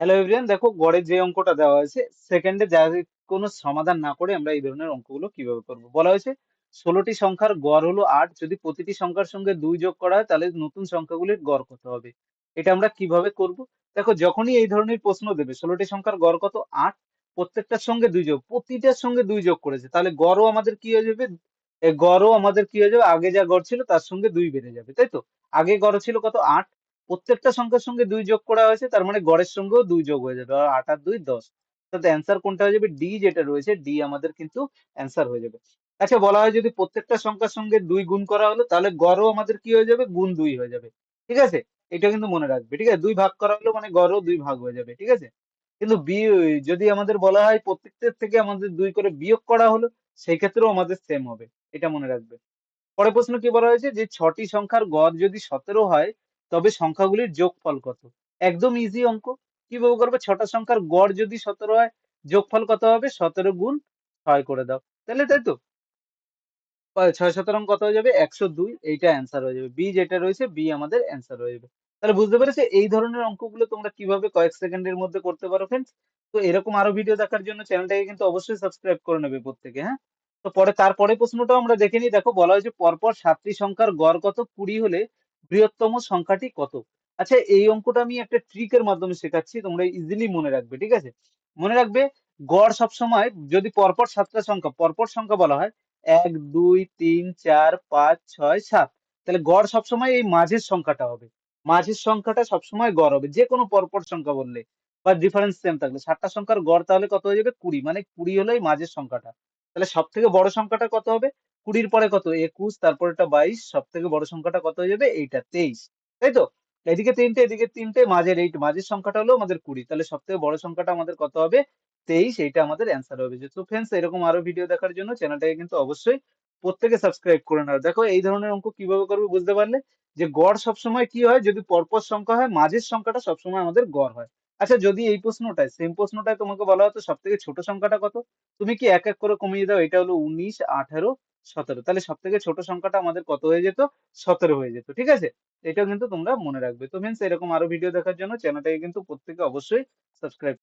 Hello everyone দেখো গড়ের যে অঙ্কটা দেওয়া হয়েছে সেকেন্ডে যা কোনো সমাধান না করে আমরা এই ধরনের অঙ্কগুলো কীভাবে করব? বলা হয়েছে, ষোলোটি সংখ্যার গড় হলো আট, যদি প্রতিটি সংখ্যার সঙ্গে দুই যোগ করা হয়, তাহলে নতুন সংখ্যাগুলির গড় কত হবে? এটা আমরা কীভাবে করব? দেখো, যখনই এই ধরনের প্রশ্ন দেবে, ষোলোটি সংখ্যার গড় কত? আট, প্রত্যেকটার সঙ্গে দুই যোগ, প্রতিটার সঙ্গে দুই যোগ করেছে, তাহলে গড়ও আমাদের কি হয়ে যাবে? গড়ও আমাদের কি হয়ে যাবে? আগে যা গড় ছিল, তার সঙ্গে দুই বেড়ে যাবে, তাই তো? আগে গড় ছিল কত? আট প্রত্যেকটা সংখ্যার সঙ্গে দুই যোগ করা হয়েছে, তার মানে গড়ের সঙ্গেও দুই যোগ হয়ে যাবে, আর আট আর দুই দশ। তাহলে অ্যান্সার কোনটা হয়ে যাবে? ডি যেটা রয়েছে ডি আমাদের কিন্তু অ্যান্সার হয়ে যাবে। আচ্ছা বলা হয় যদি প্রত্যেকটা সংখ্যার সঙ্গে দুই গুণ করা হলো, তাহলে গড়ও আমাদের কি হয়ে যাবে? গুণ দুই হয়ে যাবে। ঠিক আছে? এটা কিন্তু মনে রাখবে, ঠিক আছে? দুই ভাগ করা হলো মানে গড়ও দুই ভাগ হয়ে যাবে, ঠিক আছে? কিন্তু যদি আমাদের বলা হয় প্রত্যেকটার থেকে আমাদের দুই করে বিয়োগ করা হলো সেই ক্ষেত্রেও আমাদের সেম হবে, এটা মনে রাখবে। পরের প্রশ্ন কি বলা হয়েছে? যে ছটি সংখ্যার গড় যদি সতেরো হয় তবে সংখ্যাগুলির যোগফল কত? একদম ইজি অঙ্ক। কীভাবে করবে? ছটা সংখ্যার গড় যদি সতেরো হয়, যোগফল কত হবে? সতেরো গুণ ছয় করে দাও। তাহলে তাই তো? ছয়, সতেরো কত হয়ে যাবে? একশো দুই। এইটা অ্যান্সার হয়ে যাবে। বি যেটা রয়েছে বি আমাদের অ্যান্সার হয়ে যাবে। তাহলে বুঝতে পেরেছ? এই ধরনের অঙ্কগুলো তোমরা কীভাবে কয়েক সেকেন্ডের মধ্যে করতে পারো ফ্রেন্ডস তো এরকম আরও ভিডিও দেখার জন্য চ্যানেলটাকে কিন্তু অবশ্যই সাবস্ক্রাইব করে নেবে প্রত্যেকে হ্যাঁ? তো পরে, তারপরে প্রশ্নটাও আমরা দেখে নিই। দেখো, বলা হয়েছে পরপর সাতটি সংখ্যার গড় কত? কুড়ি হলে বৃহত্তম সংখ্যাটি কত? আচ্ছা এই অঙ্কটা আমি একটা ট্রিকের মাধ্যমে শেখাচ্ছি, তোমরা ইজিলি মনে রাখবে, ঠিক আছে? মনে রাখবে, গড় সবসময় যদি পরপর সাতটা সংখ্যা, পরপর সংখ্যা বলা হয়, এক, দুই, তিন, চার, পাঁচ, ছয়, সাত, তাহলে গড় সবসময় এই মাঝের সংখ্যাটা হবে। মাঝের সংখ্যাটা সবসময় গড় হবে যে কোনো পরপর সংখ্যা বললে, বা ডিফারেন্স সেম থাকলে। সাতটা সংখ্যার গড় তাহলে কত হয়ে যাবে? কুড়ি মানে কুড়ি হলো এই মাঝের সংখ্যাটা। তাহলে সব থেকে বড় সংখ্যাটা কত হবে? কুড়ির পরে কত? একুশ তারপর এটা বাইশ সব থেকে বড় সংখ্যাটা কত হয়ে যাবে? এইটা তেইশ। তাই তো এদিকে তিনটে এদিকে তিনটে, মাঝের এইট মাঝের সংখ্যাটা হলো আমাদের কুড়ি। তাহলে সব থেকে বড় সংখ্যাটা আমাদের কত হবে? তেইশ, এইটা আমাদের অ্যান্সার হবে। তো ফ্রেন্ডস এরকম আরও ভিডিও দেখার জন্য চ্যানেলটাকে কিন্তু অবশ্যই প্রত্যেকে সাবস্ক্রাইব করে নাও। দেখো, এই ধরনের অঙ্ক কীভাবে করবে বুঝতে পারলে? যে গড় সবসময় কি হয়? যদি পরপর সংখ্যা হয়, মাঝের সংখ্যাটা সবসময় আমাদের গড় হয়। আচ্ছা যদি এই প্রশ্নটায় সেম প্রশ্নটায় তোমাকে বলা হতো সব থেকে ছোট সংখ্যাটা কত? তুমি কি এক এক করে কমিয়ে দাও? এটা হলো উনিশ, আঠারো সতেরো। তাহলে সব থেকে ছোট সংখ্যাটা আমাদের কত হয়ে যেত? সতেরো হয়ে যেত, ঠিক আছে? এটা কিন্তু তোমরা মনে রাখবে। তো ফ্রেন্ডস এরকম আরও ভিডিও দেখার জন্য চ্যানেলটাকে কিন্তু প্রত্যেকে অবশ্যই সাবস্ক্রাইব